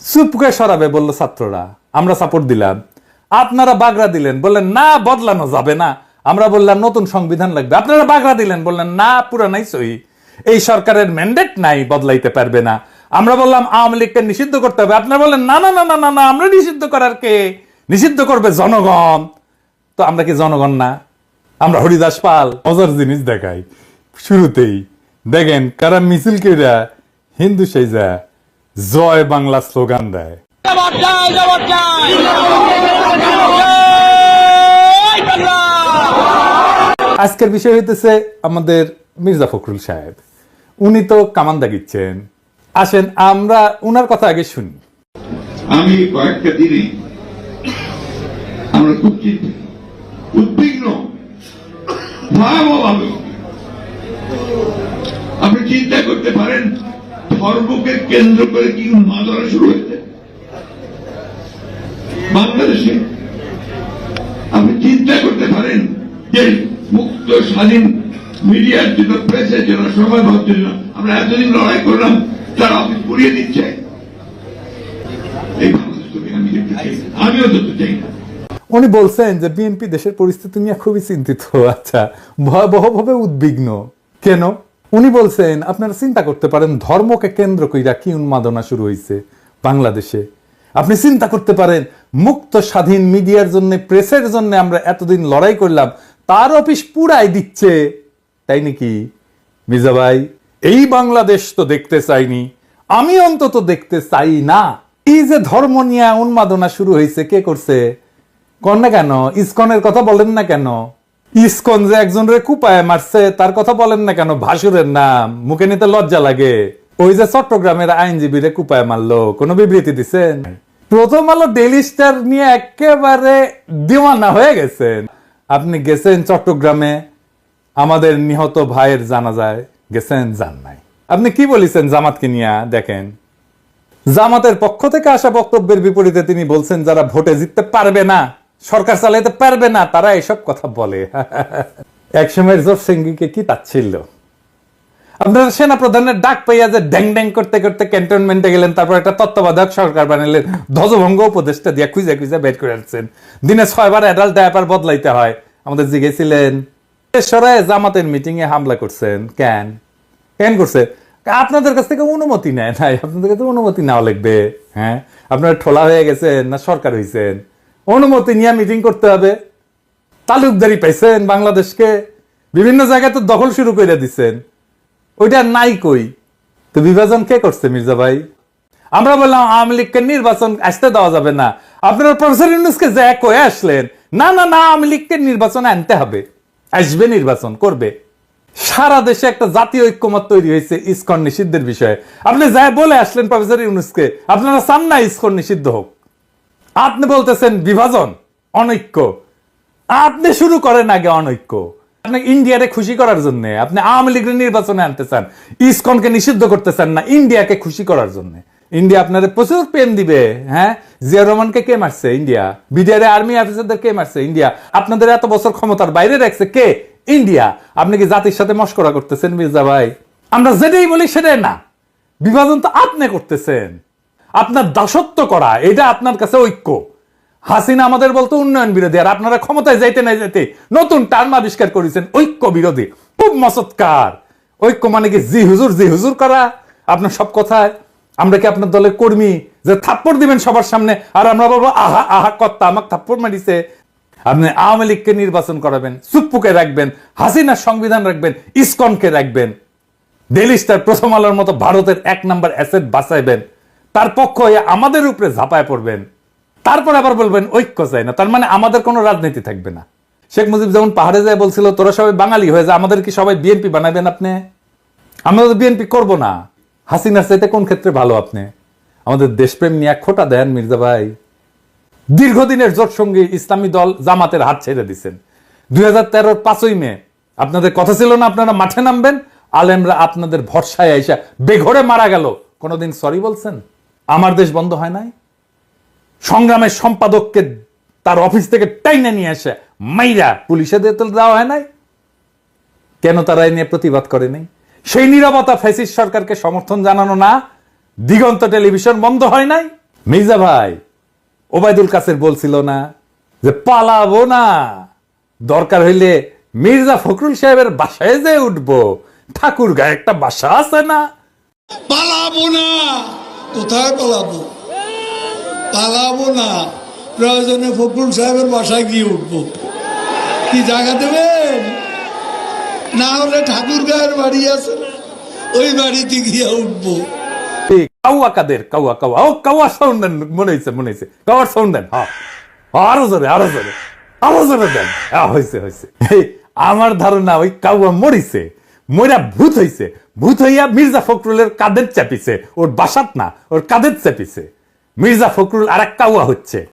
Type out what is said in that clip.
চুপকে সরাবে বলল ছাত্ররা। আমরা সাপোর্ট দিলাম। আপনারা বাগড়া দিলেন। বললেন, না, বদলানো যাবে না। আমরা বললাম, নতুন সংবিধান লাগবে। আপনারা বাগড়া দিলেন। বললেন, না পুরানাই সহি এই সরকারের ম্যান্ডেট নাই, বদলাইতে পারবে না। আমরা বললাম, আওয়ামী লীগকে নিষিদ্ধ করতে হবে। আপনারা বললেন, না না না না না না, আমরা নিষিদ্ধ করার কে? নিষিদ্ধ করবে জনগণ। তো আমরা কি জনগণ না? আমরা হরিদাস পাল। মজার জিনিস দেখাই। শুরুতেই দেখেন, কারা মিছিল কেরা হিন্দু সেজা জয় বাংলা স্লোগান দেয়। আজকের বিষয় হইতেছে আমাদের মির্জা ফখরুল সাহেব। উনি তো কামান দাগিচ্ছেন। আসেন আমরা উনার কথা আগে শুনি। আমি কয়েকটা দিনে আমরা খুব চিন্তিত উদ্বিগ্ন ভয়াবহভাবে আপনি চিন্তা করতে পারেন ধর্মকে কেন্দ্র করে কি উন্মাদনা শুরু হয়েছে বাংলাদেশে আপনি চিন্তা করতে পারেন যে মুক্ত, স্বাধীন মিডিয়ার জন্য প্রেসের জন্য ভাবছেন জন্য আমরা এতদিন লড়াই করলাম, তারা অফিস পুড়িয়ে দিচ্ছে। আমিও দেখতে চাই। না উনি বলছেন যে বিএনপি দেশের পরিস্থিতি নিয়ে খুবই চিন্তিত। আচ্ছা ভয়াবহভাবে উদ্বিগ্ন। কেন? উনি বলছেন, আপনারা চিন্তা করতে পারেন, ধর্মকে কেন্দ্র কইরা কি উন্মাদনা শুরু হয়েছে বাংলাদেশে। আপনি চিন্তা করতে পারেন, মুক্ত স্বাধীন মিডিয়ার জন্য, প্রেসের জন্য আমরা এতদিন লড়াই করলাম, তার অফিস পুরাই দিচ্ছে। তাই নাকি? মির্জা ভাই, এই বাংলাদেশ তো দেখতে চাইনি। আমি অন্তত দেখতে চাই না। এই যে ধর্ম নিয়ে উন্মাদনা শুরু হয়েছে কে করছে? কন না কেন? ইসকনের কথা বলেন না কেন? ইসকন যে একজন রে কুপায় মারছে, তার কথা বলেন না কেন? ভাসুরের নাম। মুখে নিতে লজ্জা লাগে। ওই যে চট্টগ্রামের আইনজীবী রে কুপায় মারলো। কোনো বিবৃতি দিছেন? প্রথম আলো ডেলি স্টার নিয়ে একেবারে দিওয়ানা হয়ে গেছেন। আপনি গেছেন চট্টগ্রামে? আমাদের নিহত ভাইয়ের জানাজায় গেছেন যান নাই আপনি কি বলেছেন জামাতকে নিয়ে? দেখেন। জামাতের পক্ষ থেকে আসা বক্তব্যের বিপরীতে তিনি বলছেন, যারা ভোটে জিততে পারবে না সরকার চালাইতে পারবে না, তারা এসব কথা বলে। একসময় জোর সিংকে কি তাচ্ছিল আপনারা সেনা প্রধানের ডাক পাইয়া যে ড্যাং ড্যাং করতে করতে ক্যান্টনমেন্টে গেলেন, তারপর একটা তত্ত্বাবধায়ক সরকার বানালেন ধ্বজভঙ্গ উপদেশটা দিয়ে খুঁজে খুঁজে বের করে আসছেন দিনে ছয়বার অ্যাডাল্ট ডায়াপার বদলাইতে হয়। আমাদের জিগেছিলেন সরায় জামাতের মিটিং এ হামলা করছেন কেন? কেন করছে? আপনাদের কাছ থেকে অনুমতি নেয় নাই। আপনাদের কাছে অনুমতি নেওয়া লাগবে হ্যাঁ? আপনারা ঠোলা হয়ে গেছেন না সরকার হয়েছেন অনুমতি নিয়ে মিটিং করতে হবে। তালুকদারি পাইছেন, বাংলাদেশকে। বিভিন্ন জায়গায় তো দখল শুরু করে দিচ্ছেন ওইটা নাই কই? তো বিভাজন কে করছে মির্জা ভাই? আমরা বললাম আওয়ামী লীগকে নির্বাচন আসতে দেওয়া যাবে না। আপনারা প্রফেসর ইউনুসকে যে কয়ে আসলেন, না না না, আওয়ামী লীগকে নির্বাচনে আনতে হবে। আসবে নির্বাচন, করবে। সারা দেশে একটা জাতীয় ঐক্যমত তৈরি হয়েছে ইসকন নিষিদ্ধের বিষয়ে। আপনি যা বলে আসলেন প্রফেসর ইউনুসকে, আপনারা চান না ইসকন নিষিদ্ধ হোক। আপনি বলতেছেন বিভাজন, অনৈক্য। আপনি শুরু করেন আগে অনৈক্য। আপনি ইন্ডিয়ারে খুশি করার জন্য, আপনি আওয়ামী লীগের নির্বাচনে আনতে চান, ইসকনকে নিষিদ্ধ করতে চান না, ইন্ডিয়াকে খুশি করার জন্য। ইন্ডিয়া আপনাদের প্রচুর প্রেম দিবে হ্যাঁ? জিয়া রহমানকে কে মারছে ইন্ডিয়া? বিডিআর আর্মি অফিসারদের কে মারছে ইন্ডিয়া? আপনাদের এত বছর ক্ষমতার বাইরে রাখছে কে? ইন্ডিয়া। আপনি কি জাতির সাথে মস্করা করতেছেন মির্জা ভাই? আমরা যেটাই বলি সেটাই না। বিভাজন তো আপনি করতেছেন। আপনার দাসত্ব করা, এটা আপনার কাছে ঐক্য। হাসিনা আমাদের বলতো উন্নয়ন বিরোধী, আর আপনারা ক্ষমতায় যাইতে না যাইতে নতুন টার্ম আবিষ্কার করেছেন ঐক্য বিরোধী। খুব মসৎকার। ঐক্য মানে কি? জি হুজুর জি হুজুর করা। আপনার সব কথায় আমরা কি আপনার দলের কর্মী? যে থাপ্পড় দিবেন সবার সামনে, আর আমরা বলব, আহা আহা কর্তা আমাকে থাপ্পড় মারিছে। আপনি আওয়ামী লীগকে নির্বাচন করাবেন, সুপ্পুকে রাখবেন, হাসিনার সংবিধান রাখবেন, ইসকনকে রাখবেন। ডেলিস্টার প্রথম আলোর মতো ভারতের এক নাম্বার অ্যাসেট বাঁচাইবেন তার পক্ষ হয়ে আমাদের উপরে ঝাঁপায় পড়বেন। তারপর আবার বলবেন, ঐক্য চাই না। তার মানে আমাদের কোনো রাজনীতি থাকবে না। শেখ মুজিব যেমন পাহাড়ে যায় বলছিল, তোরা সবাই বাঙালি হয়ে যা, আমাদের কি সবাই বিএনপি বানাবেন আপনি? আমরা তো বিএনপি করব না। হাসিনার চাইতে কোন ক্ষেত্রে ভালো আপনি? আমাদের দেশপ্রেম নিয়ে খোটা দেন, মির্জা ভাই। দীর্ঘদিনের জোট সঙ্গী ইসলামী দল জামাতের হাত ছেড়ে দিচ্ছেন দুই হাজার তেরোর পাঁচই মে, আপনাদের কথা ছিল না, আপনারা মাঠে নামবেন? আলেমরা আপনাদের ভরসায় আইসা বেঘরে মারা গেল। কোনোদিন সরি বলছেন? আমার দেশ বন্ধ হয় নাই। সংগ্রামের সম্পাদককে তার অফিস থেকে টাইনে নিয়ে আসে মাইরা পুলিশে দেওয়া হয় নাই। কেন তারা এ নিয়ে প্রতিবাদ করে নাই? সেই নিরবতা ফ্যাসিস্ট সরকারকে সমর্থন জানানো না, দিগন্ত টেলিভিশন বন্ধ হয় নাই? মির্জা ভাই, ওবায়দুল কাসের বলছিল না যে পালাবো না। দরকার হইলে মির্জা ফখরুল সাহেবের বাসায় যে উঠবো। ঠাকুর গায়ে একটা বাসা আছে না। পালাবো না। কোথায় পালাবো? পালাবো না। প্রয়োজনে ফখরুল সাহেবের বাসায় গিয়ে উঠবো। কি জায়গা দেবেন? না হলে ঠাকুর গায়ের বাড়ি আছে ওই বাড়িতে গিয়ে উঠবো। কাউয়া কাদের? কাউয়া কাউয়া। ও কাউয়া সাউন্ড দেন মনে হয়েছে মনে হয়েছে কাউয়ার সাউন্ড দেন হ্যাঁ। আরও জোরে আরও জোরে। আরও জোরে দেন। হ্যাঁ, হয়েছে হয়েছে আমার ধারণা ওই কাউয়া মরিছে। মরা ভূত হইছে। ভূত হইয়া মির্জা ফখরুলের কাদের চাপিছে? ওর বাসাত না, ওর কাদের চাপিছে? মির্জা ফখরুল আর এক কাউয়া হচ্ছে।